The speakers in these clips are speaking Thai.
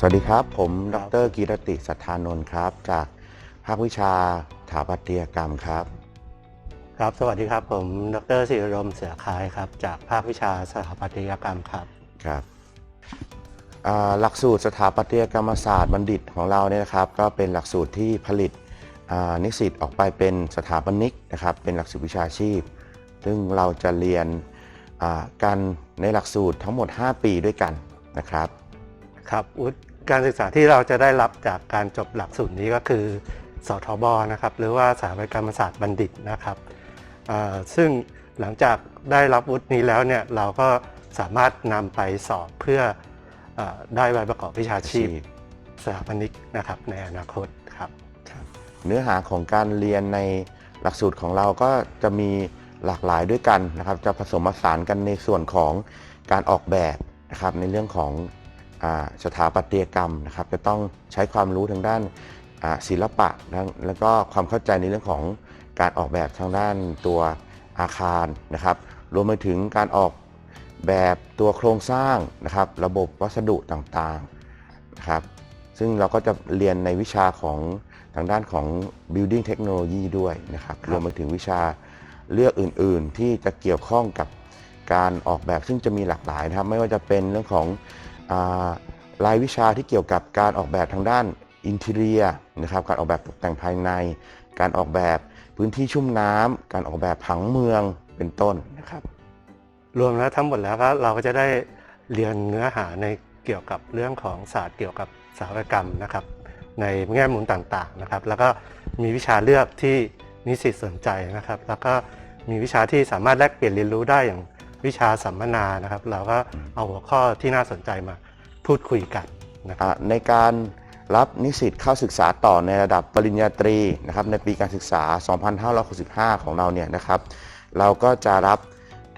สวัสดีครับ ผมคดรับรกีรติสัทธานนท์ครับ จากภาควิชาสถาปัตยกรรมครับ ครับ สวัสดีครับ ผมดรศิรรมเสือคายครับ จากภาควิชาสถาปัตยกรรมครับครับอ่าหลักสูตรสถาปัตยกรรมศาสตร์บัณฑิตของเราเนี่ยนะครับ ก็เป็นหลักสูตรที่ผลิตอ่านิสิตออกไปเป็นสถาปนิกนะครับ เป็นหลักสูตรวิชาชีพ ซึ่งเราจะเรียนอ่ากันในหลักสูตรทั้งหมด 5 ปีด้วยกันนะครับครับวุฒิ การศึกษาที่เราจะได้รับจากการจบหลักสูตรนี้ก็คือสทบนะครับหรือว่าสถาปัตยกรรมศาสตร์บัณฑิตนะครับอ่าซึ่งหลังจากได้รับวุฒินี้แล้วเนี่ยเราก็สามารถนำไปสอบเพื่ออาได้ใบประกอบวิชาชีพสถาปนิกนะครับในอนาคตครับเนื้อหาของการเรียนในหลักสูตรของเราก็จะมีหลากหลายด้วยกันนะครับ จะผสมผสานกันในส่วนของการออกแบบนะครับในเรื่องของอา สถาปัตยกรรมนะครับจะต้องใช้ความรู้ทางด้านอ่าศิลปะทั้งแล้วก็ความเข้าใจในเรื่องของการออกแบบทางด้านตัวอาคารนะครับ รวมไปถึงการออกแบบตัวโครงสร้างนะครับ ระบบวัสดุต่างๆนะครับ ซึ่งเราก็จะเรียนในวิชาของทางด้านของ building technology ด้วยนะครับครับรวมไปถึงวิชาเลือกอื่น ๆ ที่จะเกี่ยวข้องกับการออกแบบซึ่งจะมีหลากหลายนะครับ ไม่ว่าจะเป็นเรื่องของอา รายวิชาที่เกี่ยวกับการออกแบบทางด้านอินเทเรียนะครับการออกแบบตกแต่งภายใน การออกแบบพื้นที่ชุ่มน้ำการออกแบบผังเมืองเป็นต้นนะครับ รวมแล้วทั้งหมดแล้วก็เราก็จะได้เรียนเนื้อหาในเกี่ยวกับเรื่องของศาสตร์เกี่ยวกับสถาปัตยกรรมนะครับ ในแง่มุมต่างๆนะครับ แล้วก็มีวิชาเลือกที่นิสิตสนใจนะครับ แล้วก็มีวิชาที่สามารถแลกเปลี่ยนเรียนรู้ได้อย่าง วิชาสัมมนานะครับ เราก็เอาหัวข้อที่น่าสนใจมาพูดคุยกันนะครับในการรับนิสิตเข้าศึกษาต่อในระดับปริญญาตรีนะครับในปีการศึกษา 2565 ของเราเนี่ยนะครับเราก็จะรับ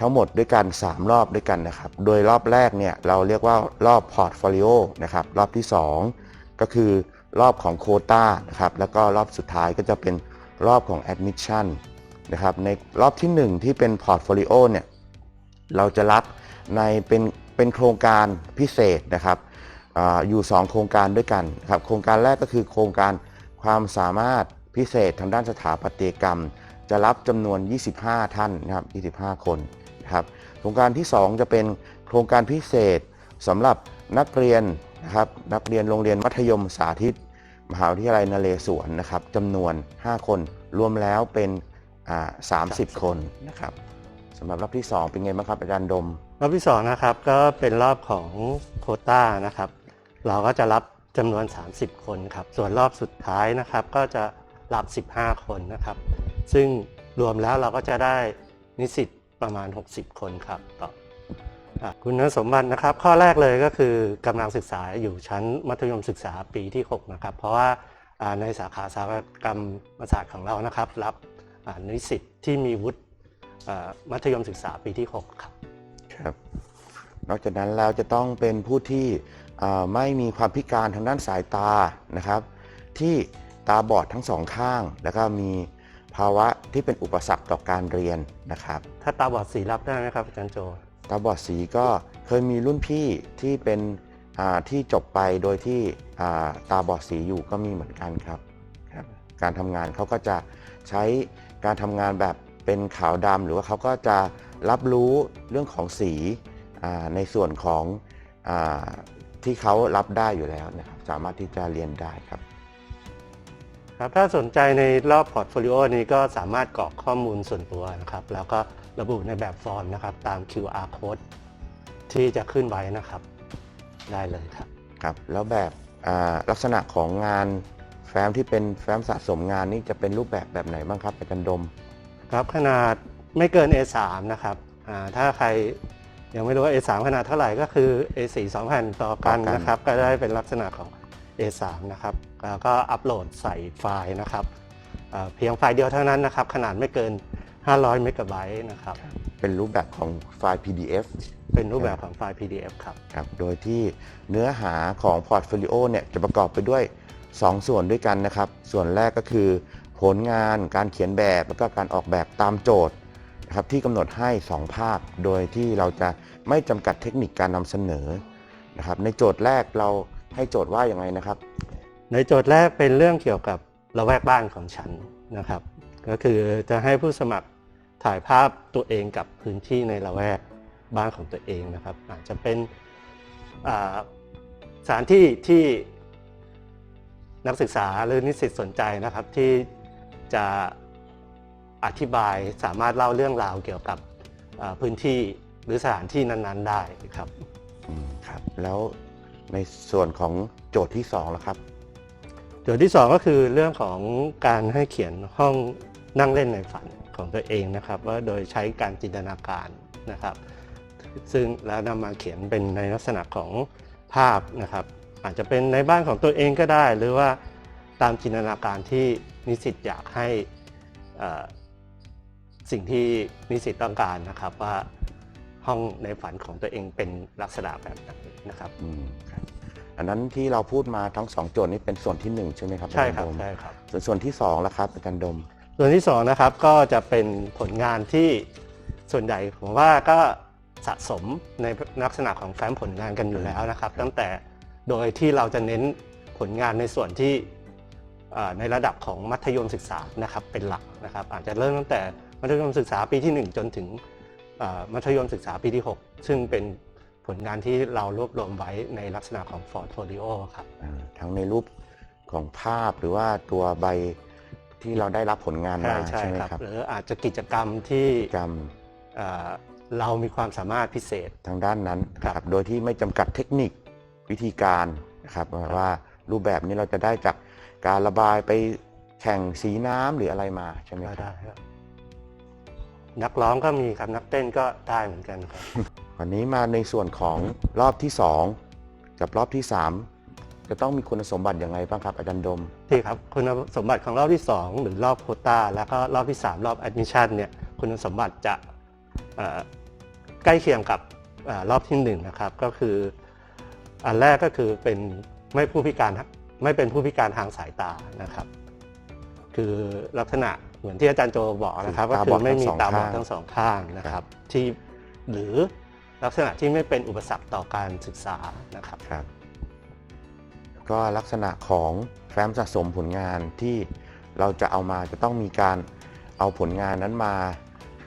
ทั้งหมดด้วยกัน 3 รอบด้วยกันนะครับ โดยรอบแรกเนี่ยเราเรียกว่ารอบพอร์ตโฟลิโอนะครับรอบที่ 2 ก็คือรอบของโคต้านะครับแล้วก็รอบสุดท้ายก็จะเป็นรอบของ Admission นนะครับในรอบทีหนึ่1 ที่เป็นพอร์ตโฟลิโอเนี่ย เราจะรับในเป็นเป็นโครงการพิเศษนะครับอาอยู่ 2 โครงการด้วยกันครับโครงการแรกก็คือโครงการความสามารถพิเศษทางด้านสถาปัตยกรรม จะรับจำนวน 25 ท่านนะครับ25 คนนะครับโครงการที่ 2 จะเป็นโครงการพิเศษสำหรับนักเรียนนะครับนักเรียนโรงเรียนมัธยมสาธิต มหาวิทยาลัยนเรศวรนะครับจำนวน 5 คนรวมแล้วเป็นอ่า30 คนนะครับ สำหรับรอบที่ 2 เป็นไงบ้างครับอาจารย์ดม รอบที่สองนะครับก็เป็นรอบของโคต้านะครับ เราก็จะรับจำนวน 30 คนครับ ส่วนรอบสุดท้ายนะครับ ก็จะรับ 15 คนนะครับ ซึ่งรวมแล้วเราก็จะได้นิสิตประมาณ 60 คนครับต่ออคุณสมบัตินะครับ ข้อแรกเลยก็คือกำลังศึกษาอยู่ชั้นมัธยมศึกษาปีที่ 6 นะครับ เพราะว่าในสาขาสถาปัตยกรรมศาสตร์ของเรานะครับ รับนิสิตที่มีวุฒิ มัธยมศึกษาปีที่ 6 ครับครับ นอกจากนั้นแล้วจะต้องเป็นผู้ที่อ่าไม่มีความพิการทางด้านสายตานะครับ ที่ตาบอดทั้งสองข้าง แล้วก็มีภาวะที่เป็นอุปสรรคต่อการเรียนนะครับ ถ้าตาบอดสีรับได้ไหมครับอาจารย์โจ ตาบอดสีก็เคยมีรุ่นพี่ที่เป็นอ่าที่จบไปโดยที่อ่าตาบอดสีอยู่ก็มีเหมือนกันครับครับ การทำงานเขาก็จะใช้การทำงานแบบ เป็นขาวดำหรือว่าเขาก็จะรับรู้เรื่องของสีอ่าในส่วนของอาที่เขารับได้อยู่แล้วนะครับสามารถที่จะเรียนได้ครับครับถ้าสนใจในรอบพอร์ตโฟลิโอนี้ก็สามารถกรอกข้อมูลส่วนตัวนะครับ แล้วก็ระบุในแบบฟอร์มนะครับ ตาม QR code ที่จะขึ้นไว้นะครับ ได้เลยครับครับ แล้วแบบอ่าลักษณะของงานแฟ้มที่เป็นแฟ้มสะสมงานนี่จะเป็นรูปแบบแบบไหนบ้างครับอาจารย์ดม ครับขนาดไม่เกิน A3 นะครับอ่าถ้าใครยังไม่รู้ว่า A3 ขนาดเท่าไหร่ก็คือ A4 2แผ่นต่อกันต่อกันนะครับ ก็ได้เป็นลักษณะของ A3 นะครับแล้วก็อัปโหลดใส่ไฟล์นะครับอ่าเพียงไฟล์เดียวเท่านั้นนะครับ ขนาดไม่เกิน 500 เมกะไบต์นะครับ เป็นรูปแบบของไฟล์ PDF เป็นรูปแบบของไฟล์ PDF ครับครับ โดยที่เนื้อหาของพอร์ตโฟลิโอเนี่ยจะประกอบไปด้วย 2 ส่วนด้วยกันนะครับ ส่วนแรกก็คือ ผลงานการเขียนแบบแล้วก็การออกแบบตามโจทย์นะครับที่กำหนดให้ 2 ภาคโดยที่เราจะไม่จำกัดเทคนิคการนำเสนอนะครับในโจทย์แรกเราให้โจทย์ว่าอย่างไงนะครับ ในโจทย์แรกเป็นเรื่องเกี่ยวกับละแวกบ้านของฉันนะครับ ก็คือจะให้ผู้สมัครถ่ายภาพตัวเองกับพื้นที่ในละแวกบ้านของตัวเองนะครับ อาจจะเป็นสถานที่ที่นักศึกษาหรือนิสิตสนใจนะครับที่ จะอธิบายสามารถเล่าเรื่องราวเกี่ยวกับอ่าพื้นที่หรือสถานที่นั้นๆ ได้ครับอืมครับ แล้วในส่วนของโจทย์ที่2ล่ะครับ โจทย์ที่สองก็คือเรื่องของการให้เขียนห้องนั่งเล่นในฝันของตัวเองนะครับ ว่าโดยใช้การจินตนาการนะครับ ซึ่งแล้วนำมาเขียนเป็นในลักษณะของภาพนะครับ อาจจะเป็นในบ้านของตัวเองก็ได้ หรือว่าตามจินตนาการที่ นิสิตอยากให้เอ่อสิ่งที่นิสิตต้องการนะครับว่าห้องในฝันของตัวเองเป็นลักษณะแบบไหนนะครับอืมครับอันนั้นที่เราพูดมาทั้งสองโจทย์นี้เป็นส่วนที่หนึ่งใช่ไหมครับใช่ครับอาจาย์ดมใช่ครับ ส่วนส่วนที่สองล่ะครับอาจารย์ดม ส่วนที่สองนะครับก็จะเป็นผลงานที่ส่วนใหญ่ผมว่าก็สะสมในลักษณะของแฟ้มผลงานกันอยู่แล้วนะครับ ตั้งแต่โดยที่เราจะเน้นผลงานในส่วนที่เอ่อ ในระดับของมัธยมศึกษานะครับเป็นหลักนะครับ อาจจะเริ่มตั้งแต่มัธยมศึกษาปีที่ 1 จนถึงเอ่อมัธยมศึกษาปีที่ 6 ซึ่งเป็นผลงานที่เรารวบรวมไว้ในลักษณะของพอร์ตโฟลิโอครับอ่าทั้งในรูปของภาพหรือว่าตัวใบที่เราได้รับผลงานใช่มาใช่ใช่ไหมครับครับ หรืออาจจะกิจกรรมที่กิจกรรมเอ่อเรามีความสามารถพิเศษทางด้านนั้นครับนะครับโดยที่ไม่จำกัดเทคนิควิธีการนะครับว่ารูปแบบนี้เราจะได้จาก การระบายไปแข่งสีน้ำหรืออะไรมาใช่ไหมก็ครัได้บครับ นักร้องก็มีครับนักเต้นก็ได้เหมือนกันครับ วันนี้มาในส่วนของรอบที่2กับรอบที่3จะต้องมีคุณสมบัติอย่างไรบ้างครับอาจารย์ดม ที่ครับคุณสมบัติของรอบที่ 2 หรือรอบโควต้าแล้วก็รอบที่ 3 รอบแอดมิชชั่นเนี่ยคุณสมบัติจะเอ่อใกล้เคียงกับเออรอบที่1นะครับก็คืออันแรกก็คือเป็นไม่ผู้พิการ ไม่เป็นผู้พิการทางสายตานะครับ คือลักษณะเหมือนที่อาจารย์โจบอกนะครับคือก็ตาคืบออดไม่มีทั้งสองตาบอดข้างทั้งสองข้างนะครับ ที่หรือลักษณะที่ไม่เป็นอุปสรรคต่อการศึกษานะครับครับ ก็ลักษณะของแฟ้มสะสมผลงานที่เราจะเอามาจะต้องมีการเอาผลงานนั้นมา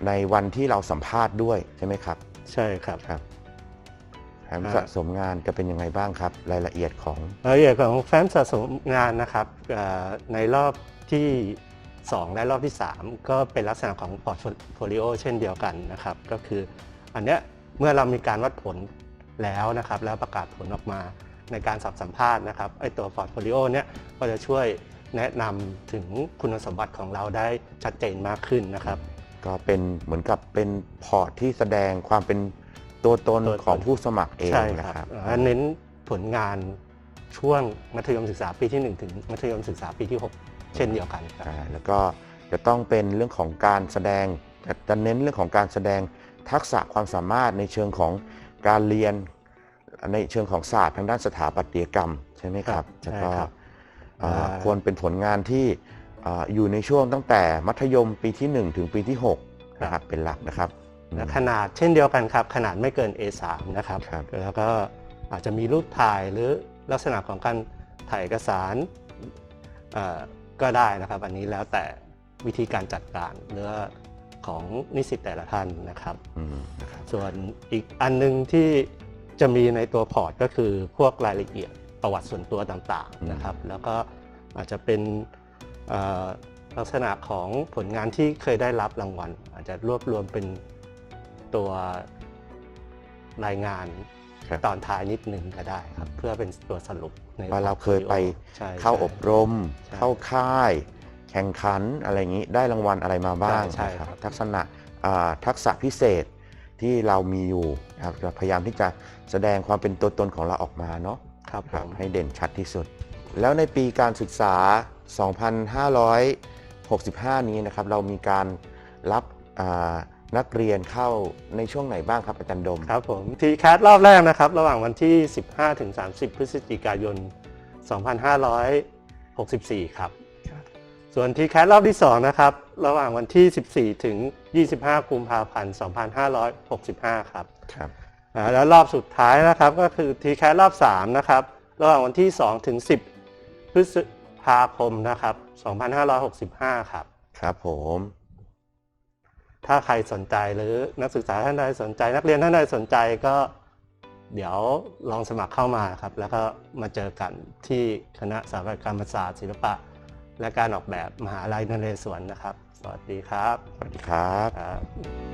ในวันที่เราสัมภาษณ์ด้วยใช่ไหมครับ ใช่ครับครับแฟ้มอ่าสะสมงานจะเป็นยังไงบ้างครับ รายละเอียดของรายละเอียดของแฟ้มสะสมงานนะครับเอ่อในรอบที่ 2 และรอบที่ 3 ก็เป็นลักษณะของพอร์ตโฟลิโอเช่นเดียวกันนะครับ ก็คืออันเนี้ยเมื่อเรามีการวัดผลแล้วนะครับ แล้วประกาศผลออกมาในการสอบสัมภาษณ์นะครับไอตัวพอร์ตโฟลิโอเนี้ยก็จะช่วยแนะนำถึงคุณสมบัติของเราได้ชัดเจนมากขึ้นนะครับ ก็เป็นเหมือนกับเป็นพอร์ตที่แสดงความเป็น ตัวตนตัวตน ของผู้สมัครเองใช่นะคครัรับบแล้วเน้นผลงานช่วงมัธยมศึกษาปีที่ 1 ถึงมัธยมศึกษาปีที่ 6 เช่นเดียวกันครับ อ่าแล้วก็จะต้องเป็นเรื่องของการแสดงจะจะเน้นเรื่องของการแสดงทักษะความสามารถในเชิงของการเรียน ในเชิงของศาสตร์ทางด้านสถาปัตยกรรมใช่ไหมครับครับแล้วก็ใช่ครับอ่าอ่า ควรเป็นผลงานที่อ่าอยู่ในช่วงตั้งแต่มัธยมปีที่ 1 ถึงปีที่6นะครับเป็นหลักนะครับ และขนาดเช่นเดียวกันครับ ขนาดไม่เกิน A3 นะครับครับแล้วก็อาจจะมีรูปถ่ายหรือลักษณะของการถ่ายเอกสารเอ่อก็ได้นะครับ อันนี้แล้วแต่วิธีการจัดการหรือว่าของนิสิตแต่ละท่านนะครับอืมนะครับส่วนอีกอันหนึงที่จะมีในตัวพอร์ตก็คือพวกรายละเอียดประวัติส่วนตัวต่างๆนะครับ แล้วก็อาจจะเป็นเอ่อลักษณะของผลงานที่เคยได้รับรางวัล อาจจะรวบรวมเป็น ตัวรายงานครับ ตอนท้ายนิดหนึ่งก็ได้ครับ เพื่อเป็นตัวสรุปในว่าเราเคยไปใช่เข้าใช่อบรม ใช่ เข้าค่าย แข่งขันอะไรอย่างนี้ได้รางวัลอะไรมาบ้างใช่นะครับ ทักษณะอ่าทักษะพิเศษที่เรามีอยู่นะครับจะพยายามที่จะแสดงความเป็นตัวตนของเราออกมาเนาะ ครับผครับม ให้เด่นชัดที่สุด แล้วในปีการศึกษา 2565 นี้นะครับ เรามีการรับอ่า นักเรียนเข้าในช่วงไหนบ้างครับอาจารย์ดม ครับผมทีแคสรอบแรกนะครับ ระหว่างวันที่ 15ถึง30 พฤศจิกายน 2564 ครับครับส่วนทีแคสรอบที่ 2 นะครับ ระหว่างวันที่ 14 ถึง 25 กุมภาพันธ์ 2565 ครับครับอ่าแล้วรอบสุดท้ายนะครับก็คือทีแคสรอบ 3 นะครับ ระหว่างวันที่ 2 ถึง 10 พฤษภาคมนะครับ 2565 ครับ ครับผม ถ้าใครสนใจหรือนักศึกษาท่านใดสนใจ นักเรียนท่านใดสนใจก็เดี๋ยวลองสมัครเข้ามาครับ แล้วก็มาเจอกันที่คณะสถาปัตยกรรมศาสตร์ศิลปะ และการออกแบบมหาลัยนเรศวรนะครับ สวัสดีครับ สวัสดีครับครับ